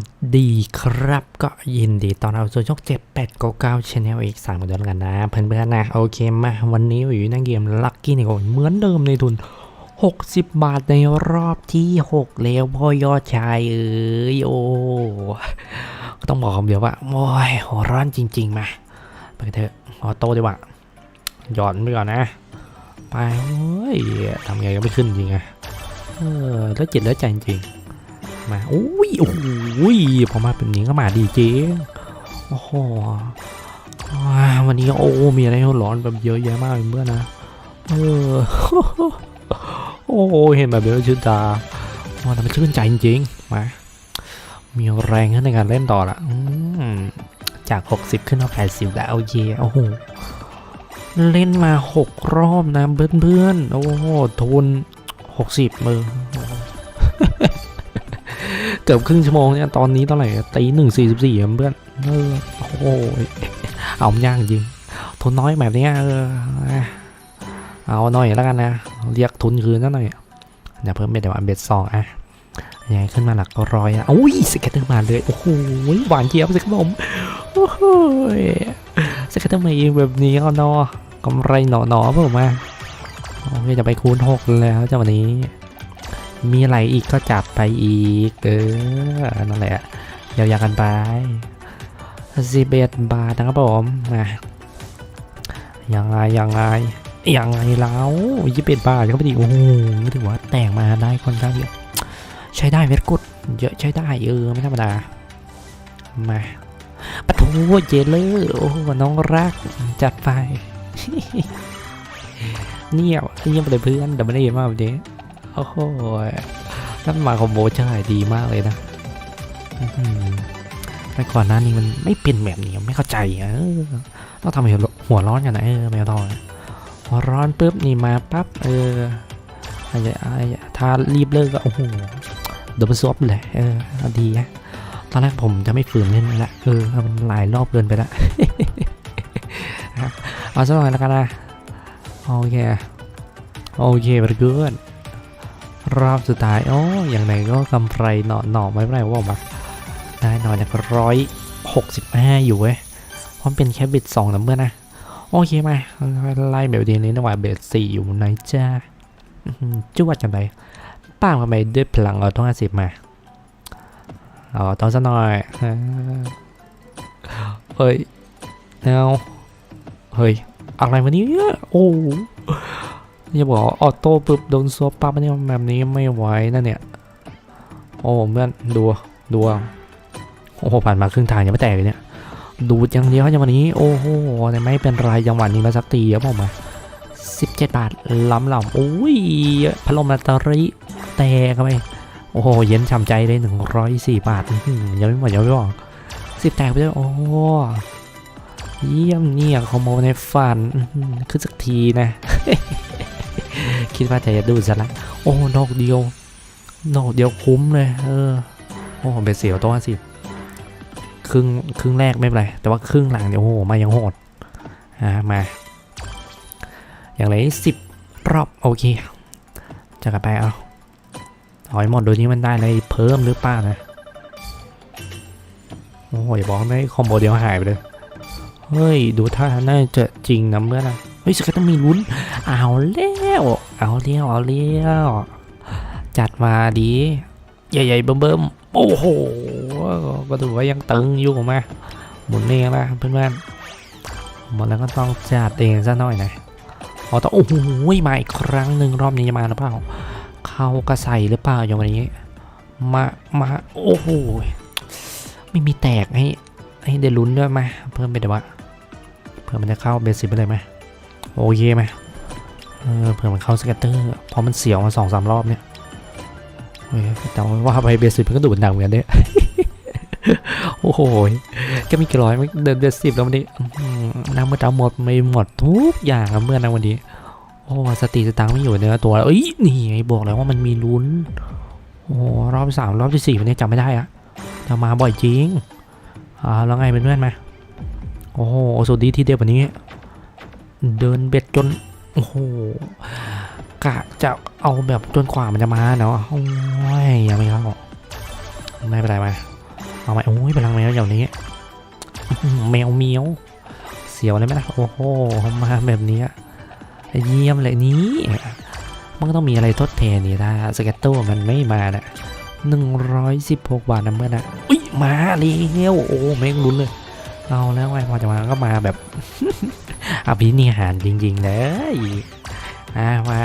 วัสดีครับ ก็ยินดีตอนเราสู่ช่องเจ็ดแปดเก้าเก้าชแนลอีกสามเดือนกันนะ เพื่อนๆนะ โอเคมาวันนี้อยู่ในเกมลัคกี้นี่ก่อนเหมือนเดิมในทุน 60 บาทในรอบที่ 6 แล้วพ่อยอดชายเอ้ยโอ้ต้องบอกคำเดียวว่าโอ้ยหัวร้อนจริง ๆ มาไปเถอะออโต้ดีกว่าหย่อนไปก่อนนะ ไปเฮ้ยทำไงก็ไม่ขึ้นจริงอะเออแล้วจิตแล้วใจจริง มาอุ้ยโอ้ยพอมาเป็นนี้ก็มาดีเจ๊โอ้โหวันนี้โอ้มีอะไรร้อนแบบเยอะแยะมากเลยเพื่อนนะเออโอ้เห็นแบบนี้แล้วชื่นตาว่าแต่มันชื่นใจจริงๆมามีแรงขึ้นในการเล่นต่อละจาก 60 ขึ้นมา80 แล้วเคโอ้โหเล่นมา 6 รอบนะเพื่อนๆโอ้โหทุน 60มือ กือบครึ่งชั่วโมงเนี่ยตอนนี้เท่าไหร่ตีหนึ่งสี่สิบสี่เพื่อนเออโอ้โหเอามันยากจริง ทุนน้อยแบบเนี้ยเออเอาหน่อยแล้วกันนะ เรียกทุนคืนซะหน่อยเดี๋ยวเพิ่มเบ็ดเดี๋ยวอันเบ็ดสองอะยังไงขึ้นมาหลักร้อยอะอุ้ยสเก็ตเตอร์มาเลย โอ้โหหวานเจี๊ยบสิครับผมโอ้โหสเก็ตเตอร์มาเองแบบนี้ก็เนอกำไรหนอหนอๆผมมาโอเคจะไปคูณหกแล้วเจ้าวันนี้ มีอะไรอีกก็จับไปอีก เออ นั่นแหละยาวๆกันไปสิบเอ็ดบาทนะครับผมมายังไงยังไงยังไงแล้วยี่สิบเอ็ดบาทก็ไปดิโอ้โหถือว่าแต่งมาได้ค่อนข้างเยอะใช้ได้เวทกุดเยอะใช้ได้เออไม่ธรรมดามาปะทูเจเลอร์โอ้โหน้องรักจัดไปเนี่ยเยี่ยมเลยเพื่อนแต่ไม่ได้เห็นมากแบบนี้ โอ้โหนั่นมาคอมโบใช่ดีมากเลยนะแต่ก่อนหน้านี้มันไม่เป็นแบบนี้ไม่เข้าใจเออต้องทำให้หัวร้อนกันนะเออแมวทองหัวร้อนปุ๊บนี่มาปั๊บเออไอ้ไอ้ถ้ารีบเลิกก็โอ้โหเดี๋ยวมันซบเลยเออดีนะตอนแรกผมจะไม่ฝืนเล่นละเออมันหลายรอบเกินไปละเอาสักหน่อยแล้วกันนะโอเคโอเคไปเกิน รอบสุดท้าย โอ้อย่างไรก็กำไรหนอหนอไม่เป็นไรว่ามาได้หน่อจากร้อยหกสิบห้าอยู่เว้ยเพราะมันเป็นแค่เบ็ดสองนะเมื่อนะ โอเคมาไล่แบบเดีนี้นะว่าเบ็ดสี่อยู่ไหนจ้าอื้อหือจวดจังไปป้ามกันไปด้วยพลังเอาต้องห้าสิบมาเอาต้องซะหน่อยเฮ้ยเอาเฮ้ยอะไรวะเนี่ยโอ้ อย่าบอกว่าออโต้ปุ๊บโดนซัวปั๊บเนี่ยแบบนี้ไม่ไหวนะเนี่ย โอ้เพื่อนดูดูโอ้โหผ่านมาครึ่งทางยังไม่แตกเลยเนี่ย ดูดอย่างเดียวจังวะนี้ โอ้โหแต่ไม่เป็นไรจังหวะนี้มาสักทีครับผมมา17บาทล้ำหล่ำโอ้ยพัดลมแบตเตอรี่แตกไปโอ้โหเย็นฉ่ำใจเลย104บาทอื้อหือยังไม่หมดยังไม่บอกสิบแตกไปด้วยโอ้เยี่ยมเนี่ยคอมโบในฝันขึ้นสักทีนะ คิดว่าจะดูซะละโอ้ดอกเดียวดอกเดียวคุ้มเลย เออ โอ้เบสเสียวตัวสิครึ่งครึ่งแรกไม่เป็นไร แต่ว่าครึ่งหลังเนี่ยโอ้โหมายังโหดอ่ามา อย่างไรสิบรอบโอเคจะกลับไปเอาเอาห้หมดโดยนี้มันได้อะไรเพิ่มหรือเปล่านะโอ้โหอย่าบอกได้คอมโบเดียวหายไปเลย เฮ้ย ดูท่าน่าจะจริงนะเมื่อนะ เฮ้ยสกัดต้องมีลุ้น เอาแล้วเอาเลี้ยวเอาเลี้ยวจัดมาดีใหญ่ๆเบิ่มๆโอ้โหก็ถือว่ายังตึงอยู่มาหมุนเองนะเพื่อนๆหมดแล้วก็ต้องจัดเองซะหน่อยนะอ๋อต้องโอ้โหมาอีกครั้งหนึ่งรอบนี้จะมาหรือเปล่าเข้ากระใสหรือเปล่าอย่างวันนี้ มามาโอ้โหไม่มีแตกให้ให้ได้ลุ้นด้วยมาเพิ่มไปเดี๋ยวว่าเพื่อมันจะเข้าเบสิกไปเลยไหม โอเคไหมเออเผื่อมันเข้าสเก็ตเตอร์เพราะมันเสียวมาสองสามรอบเนี่ยแต่ว่าไปเบสิกมันก็ดูดหนังเหมือนกันเนี่ยโอ้โหแค่มีกี่ร้อยไม่เดินเบสิกแล้ววันนี้น้ำมือตาหมดไม่หมดทุกอย่างอะเมื่อนะวันนี้ โอ้สติสตังค์ไม่อยู่เนื้อตัวแล้วเอ้ยนี่ไงบอกแล้วว่ามันมีลุ้นโอ้รอบสามรอบที่สี่วันนี้จำไม่ได้อะจะมาบ่อยจริงอ่าแล้วไงเป็นเพื่อนไหมโอ้โหสุดดีที่เดียววันนี้ เดินเบ็ดจน โอ้โหกะจะเอาแบบจนกว่ามันจะมาเนาะโอ้ยยังไม่เข้าไม่เป็นไรมเอาไหมโอ้ยพลังแมวอย่างนี้ แมวเมียว เสียวเลยไหมล่ะ โอ้โห มาแบบนี้เยี่ยมเลยนี้มันก็ต้องมีอะไรทดแทนนี่ถ้าสเก็ตโต้มันไม่มานะหนึ่งร้อยสิบหกบาทนะเมื่อนะอุ้ยมาเร็วโอ้แม่งลุ้นเลย เอาแล้วไงพอจะมาก็มาแบบ อภินิหารจริงๆเลยอ่ามา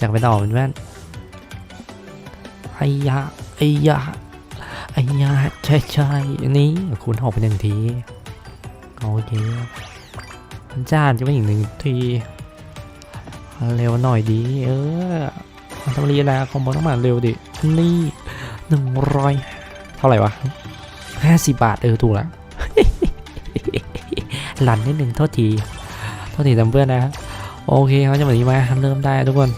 จากไปต่อเป็นแว่นไอ้ยะไอ้ยะไอ้ยะใช่ใช่นี่คุณหกเป็นหนึ่งที โอเคจ้านจะเป็นอีกหนึ่งที เร็วหน่อยดี เออมันต้องรีแล้วคอมโบต้องมาเร็วดิ นี่หนึ่งร้อยเท่าไหร่วะห้าสิบบาท เออ ถูกแล้ว หลันนิดหนึ่งโทษทีโทษทีจำเพื่อนนะโอเคเขาจะแบบนี้มาเริ่มได้ทุกคน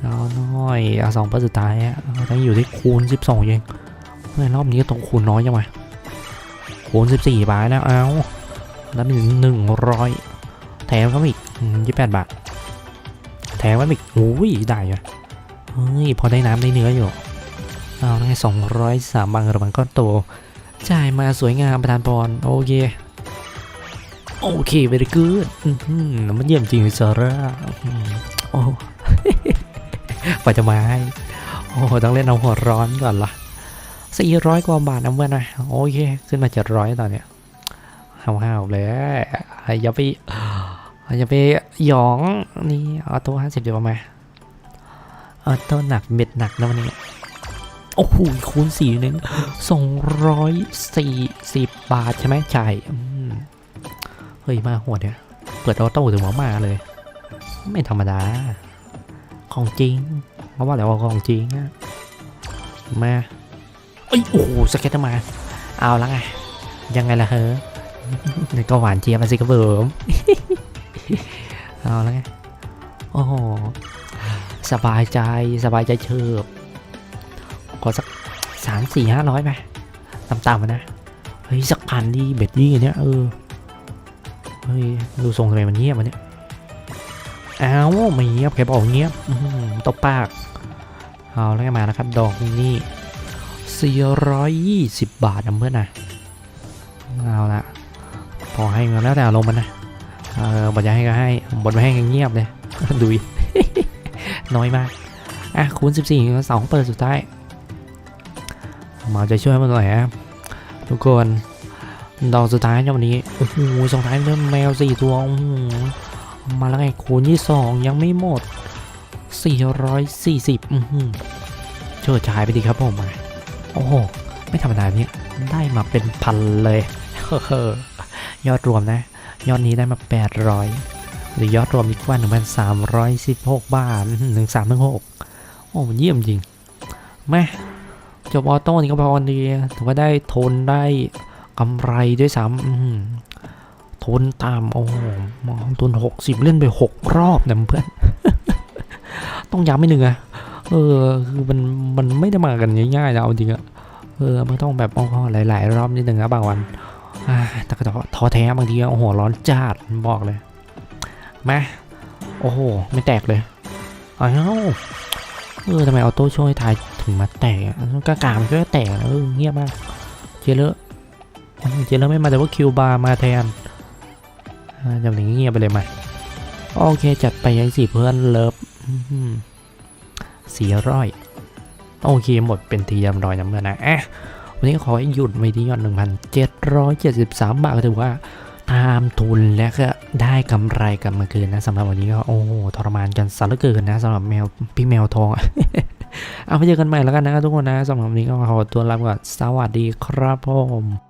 เอาหน่อยเอาสองเปอร์สุดท้ายอะเราต้องอยู่ที่คูณ 12เองเมื่อรอบนี้ก็ตรงคูณน้อยจังวะคูณ 14บาทแล้วเอาแล้วมีหนึ่งร้อยแถมเขาอีกยี่แปดบาทแถมไว้อีกโอ้ยได้อยู่เฮ้ยพอได้น้ำได้เนื้ออยู่เอาไงสองร้อยสามบางระบังก้อนโตจ่ายมาสวยงามประธานพรโอเค โอเคเวร y กูดมันเยี่ยมจริงซาร่าอื้อหือโอ้กว่าจะมาให้โอ้ต้องเล่นเอาหัวร้อนก่อนละสี่ร้อยกว่าบาทนะเพื่อนนะโอเค ขึ้นมาเจ็ดร้อยตอนเนี้ยห้าวๆเลยอย่าไปอย่าไปหยองนี่ออโต้ห้าสิบเดี๋ยวมาออโต้หนักเม็ดหนักนะวันนี้โอ้โหคูณสี่หนึ่งสองร้อยสี่สิบบาทใช่ไหมจ่าย เฮ้ยมาหัวเนี่ย เปิดออโต้ถึงว่ามาเลย ไม่ธรรมดา ของจริงเพราะว่าแล้วาของจริงอะมาเอ้ยโอ้โหสเก็ตมา เอาล้วไงยังไงล่ะเฮ้อนี่ก็หวานเจี๊ยบมาสิครับผมเอาล้วไงโอ้โหสบายใจสบายใจเชิบขอสักสามสี่ห้าร้อยไปต่ำๆนะ เฮ้ย สักพันดีเบ็ดดีอย่างเนี้ยเออ ฮ้ยดูทรงทำไมมันเงียบมันเนี่ยอ้าวไม่เงียบแกบอกเงียบตบปากเอาแล้วไงมานะครับ ดอกนี่ 420 บาทนะเพื่อนนะเอาละพอให้เงินแล้วแต่อารมณ์มันนะเออบทจะให้ก็ให้บทไม่ให้ก็เงียบเลยดุยน้อยมากอะคูณ 14สองเปิดสุดท้ายมาจะช่วยมันหน่อยฮะทุกคน ดอกสุดท้ายในวันนี้โอ้โหส่งท้ายเริ่มแมวสี่ตัวโอ้โหมาแล้วไงคูณที่สองยังไม่หมด 440อือหือเชิดชายไปดีครับผมมาโอ้โห ไม่ธรรมดาเนี่ยได้มาเป็นพันเลยเฮ้อยอดรวมนะ ยอดนี้ได้มา 800 หรือยอดรวมอีกว่า 1,316 บาท 1316 โอ้มันเยี่ยมจริงแม่จบออโต้นี่ก็พอดีถือว่าได้ทนได้ กำไรด้วยซ้ำอื้อหือทนตามโอ้โหมองทุน60เล่นไป6รอบนะเพื่อน ต้องย้ำไม่หนึ่งอะเออ คือมัน มันไม่ได้มากันง่ายๆนะเอาจริงอะเออ มันต้องแบบโอ้โหหลาย ๆ รอบนิดนึงนะบางวันแต่ก็ท้อแท้บางทีโอ้โหร้อนจัดบอกเลยมาโอ้โห ไม่แตกเลยอ้าวเออทำไมออโต้ช่วยทายถึงมาแตกอะกากามก็แตกเออเงียบมากเจเลอเออ เจเลอไม่มาแต่ว่าคิวบาร์มาแทนจำหนึ่งเงียบไปเลยไหมโอเคจัดไปยังสี่เพื่อนเลิฟสี่ร้อยโอเคหมดเป็นทีเรียบร้อยนะเมื่อนะอะวันนี้ขอให้หยุดไว้ที่ยอด 1,773 บาทก็ถือว่าตามทุนและก็ได้กำไรกลับมาคืนนะสำหรับวันนี้ก็โอ้โหทรมานกันสารเกินนะสำหรับแมวพี่แมวทอง เอาไปเจอกันใหม่แล้วกันนะทุกคนนะสำหรับวันนี้ก็ขอตัวลาไปก่อนสวัสดีครับผม